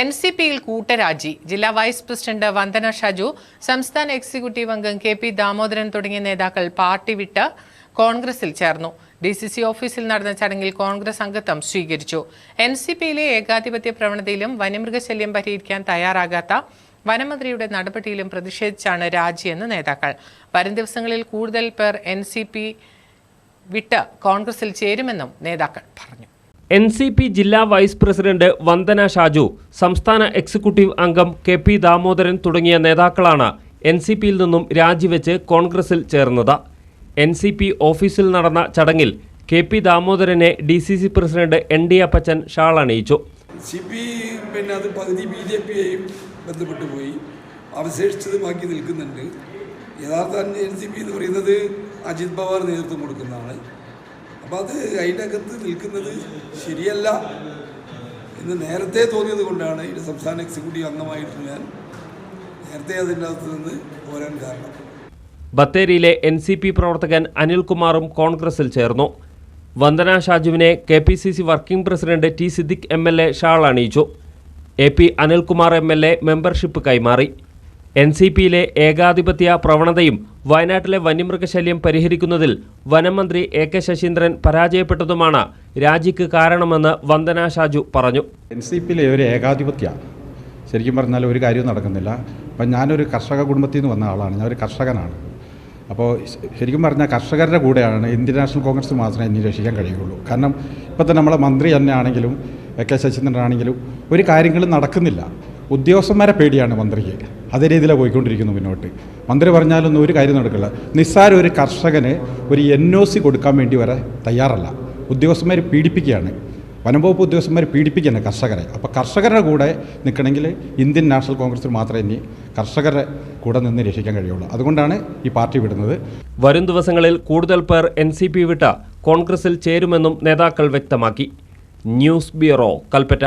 N C പിയിൽ കൂട്ടരാജി. ജില്ലാ vice president Vandana Shaju സംസ്ഥാന എക്സിക്യൂട്ടീവ് അംഗം കെ പി ദാമോദരൻ തുടങ്ങിയ നേതാക്കൾ പാർട്ടി വിട്ട് കോൺഗ്രസിൽ ചേർന്നു. ഡി സി സി ഓഫീസിൽ നടന്ന ചടങ്ങിൽ കോൺഗ്രസ് അംഗത്വം സ്വീകരിച്ചു. എൻ സി പിയിലെ ഏകാധിപത്യ പ്രവണതയിലും വന്യമൃഗശല്യം പരിഹരിക്കാൻ തയ്യാറാകാത്ത വനമന്ത്രിയുടെ നടപടിയിലും പ്രതിഷേധിച്ചാണ് രാജിയെന്ന് നേതാക്കൾ. വരും ദിവസങ്ങളിൽ കൂടുതൽ പേർ എൻ സി പി വിട്ട് കോൺഗ്രസിൽ ചേരുമെന്നും നേതാക്കൾ പറഞ്ഞു. എൻ സി പി ജില്ലാ വൈസ് പ്രസിഡന്റ് വന്ദന ഷാജു സംസ്ഥാന എക്സിക്യൂട്ടീവ് അംഗം കെ പി ദാമോദരൻ തുടങ്ങിയ നേതാക്കളാണ് എൻ സി പിയിൽ നിന്നും രാജിവെച്ച് കോൺഗ്രസിൽ ചേർന്നത്. എൻ സി പി ഓഫീസിൽ നടന്ന ചടങ്ങിൽ K P ദാമോദരനെ D C C president N D Appachan shawl അണിയിച്ചു. C പിന്നെ അത് ബന്ധപ്പെട്ട് പോയി. നിൽക്കുന്നുണ്ട്. യഥാർത്ഥ എൻ സി പി എന്ന് പറയുന്നത് അജിത് പവാർ നേതൃത്വം കൊടുക്കുന്നതാണ്. അപ്പോൾ അത് അതിന്റെ അകത്ത് നിൽക്കുന്നത് ശരിയല്ല എന്ന് നേരത്തെ തോന്നിയത് കൊണ്ടാണ് ഇതിന്റെ സംസ്ഥാന എക്സിക്യൂട്ടീവ് അംഗമായിട്ട് ഞാൻ നേരത്തെ അതിന്റെ അകത്ത് നിന്ന് പോരാൻ കാരണം. ബത്തേരിയിലെ എൻ സി പി പ്രവർത്തകൻ അനിൽകുമാറും കോൺഗ്രസിൽ ചേർന്നു. Vandana ഷാജുവിനെ K P C C working president T Siddique M L A shawl അണിയിച്ചു. A P Anilkumar M L A membership കൈമാറി. എൻ സി പിയിലെ ഏകാധിപത്യ പ്രവണതയും വയനാട്ടിലെ വന്യമൃഗശല്യം പരിഹരിക്കുന്നതിൽ വനംമന്ത്രി എ കെ ശശീന്ദ്രൻ പരാജയപ്പെട്ടതുമാണ് രാജിക്ക് കാരണമെന്ന് വന്ദന ഷാജു പറഞ്ഞു. എൻ സി പിയിലെ ഒരു ഏകാധിപത്യ ശരിക്കും പറഞ്ഞാൽ ഒരു കാര്യവും നടക്കുന്നില്ല. അപ്പം ഞാനൊരു കർഷക കുടുംബത്തിൽ നിന്ന് വന്ന ആളാണ് ഞാൻ ഒരു കർഷകനാണ്. അപ്പോൾ ശരിക്കും പറഞ്ഞാൽ കർഷകരുടെ കൂടെയാണ് ഇന്ത്യൻ നാഷണൽ കോൺഗ്രസ് മാത്രമേ ഇനി രക്ഷിക്കാൻ കഴിയുള്ളൂ കാരണം ഇപ്പം തന്നെ നമ്മളെ മന്ത്രി തന്നെ ആണെങ്കിലും എ കെ ശശീന്ദ്രനാണെങ്കിലും ഒരു കാര്യങ്ങളും നടക്കുന്നില്ല. ഉദ്യോഗസ്ഥന്മാരെ പേടിയാണ് മന്ത്രിക്ക്. അതേ രീതിയിലാണ് പോയിക്കൊണ്ടിരിക്കുന്നു മുന്നോട്ട്. മന്ത്രി പറഞ്ഞാലൊന്നും ഒരു കാര്യം നടക്കില്ല. നിസ്സാര ഒരു കർഷകന് ഒരു എൻ ഒ സി കൊടുക്കാൻ വേണ്ടി വരെ തയ്യാറല്ല. ഉദ്യോഗസ്ഥന്മാർ പീഡിപ്പിക്കുകയാണ്. വനംവകുപ്പ് ഉദ്യോഗസ്ഥന്മാർ പീഡിപ്പിക്കുകയാണ് കർഷകരെ. അപ്പോൾ കർഷകരുടെ കൂടെ നിൽക്കണമെങ്കിൽ ഇന്ത്യൻ നാഷണൽ കോൺഗ്രസിൽ മാത്രമേ ഇനി കർഷകരെ കൂടെ നിന്ന് രക്ഷിക്കാൻ കഴിയുള്ളൂ. അതുകൊണ്ടാണ് ഈ പാർട്ടി വിടുന്നത്. വരും ദിവസങ്ങളിൽ കൂടുതൽ പേർ എൻ സി പി വിട്ട കോൺഗ്രസിൽ ചേരുമെന്നും നേതാക്കൾ വ്യക്തമാക്കി. News bureau Kalpetta.